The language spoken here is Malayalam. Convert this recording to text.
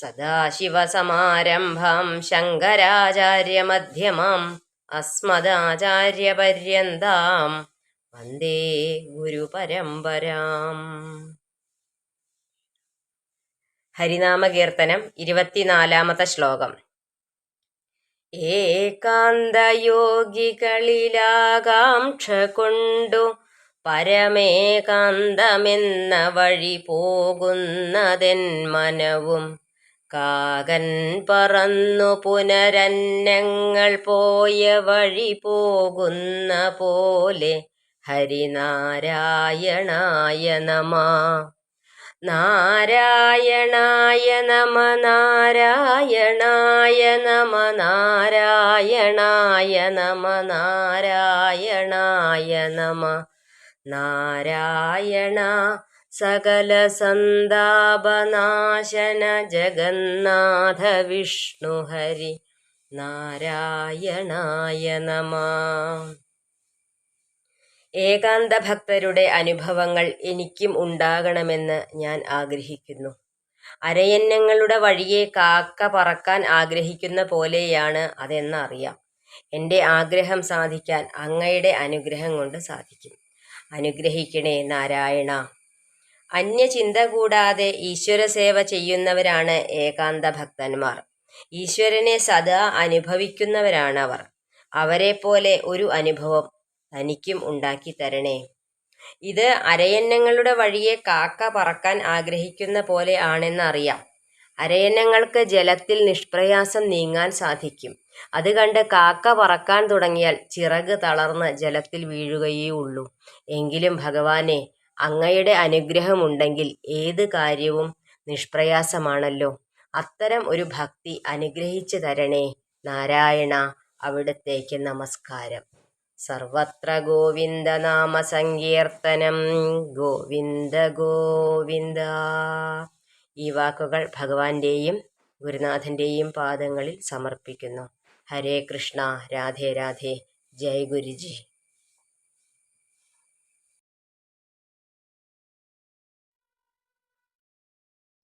സദാശിവസമാരംഭാം ശങ്കരാചാര്യമധ്യമം അസ്മദാചാര്യപര്യന്താം വന്ദേ ഗുരുപരമ്പരാം. ഹരിനാമകീർത്തനം ഇരുപത്തിനാലാമത്തെ ശ്ലോകം. ഏകാന്തയോഗികളിലാകാംക്ഷ കൊണ്ടു പരമേകാന്തമെന്ന വഴി പോകുന്നതെൻ മനവും കാകൻ പറന്നു പുനരന്നങ്ങൾ പോയ വഴി പോകുന്ന പോലെ ഹരിനാരായണായ നമ. നാരായണായ നമ നാരായണായ നമ നാരായണായ നമ നാരായണായ നമ. നാരായണ സകല സന്താപനാശന ജഗന്നാഥ വിഷ്ണു ഹരി നാരായണായ നമ. ഏകാന്ത ഭക്തരുടെ അനുഭവങ്ങൾ എനിക്കും ഉണ്ടാകണമെന്ന് ഞാൻ ആഗ്രഹിക്കുന്നു. അരയന്നങ്ങളുടെ വഴിയെ കാക്ക പറക്കാൻ ആഗ്രഹിക്കുന്ന പോലെയാണ് അതെന്നറിയാം. എന്റെ ആഗ്രഹം സാധിക്കാൻ അങ്ങയുടെ അനുഗ്രഹം കൊണ്ട് സാധിക്കും. അനുഗ്രഹിക്കണേ നാരായണ. അന്യചിന്ത കൂടാതെ ഈശ്വര സേവ ചെയ്യുന്നവരാണ് ഏകാന്ത ഭക്തന്മാർ ഈശ്വരനെ സദാ അനുഭവിക്കുന്നവരാണവർ. അവരെ പോലെ ഒരു അനുഭവം തനിക്കും ഉണ്ടാക്കി തരണേ ഇത് അരയന്നങ്ങളുടെ വഴിയെ കാക്ക പറക്കാൻ ആഗ്രഹിക്കുന്ന പോലെ ആണെന്നറിയാം. അരയന്നങ്ങൾക്ക് ജലത്തിൽ നിഷ്പ്രയാസം നീങ്ങാൻ സാധിക്കും. അത് കണ്ട് കാക്ക പറക്കാൻ തുടങ്ങിയാൽ ചിറക് തളർന്ന് ജലത്തിൽ വീഴുകയേ ഉള്ളൂ എങ്കിലും ഭഗവാനെ അങ്ങയുടെ അനുഗ്രഹമുണ്ടെങ്കിൽ ഏത് കാര്യവും നിഷ്പ്രയാസമാണല്ലോ. അത്തരം ഒരു ഭക്തി അനുഗ്രഹിച്ചു തരണേ. നാരായണ അവിടത്തേക്ക് നമസ്കാരം. സർവത്ര ഗോവിന്ദ നാമ സങ്കീർത്തനം ഗോവിന്ദ ഗോവിന്ദ. ഈ വാക്കുകൾ ഭഗവാന്റെയും ഗുരുനാഥന്റെയും പാദങ്ങളിൽ സമർപ്പിക്കുന്നു. ഹരേ കൃഷ്ണ രാധേ രാധേ. ജയ് ഗുരുജി.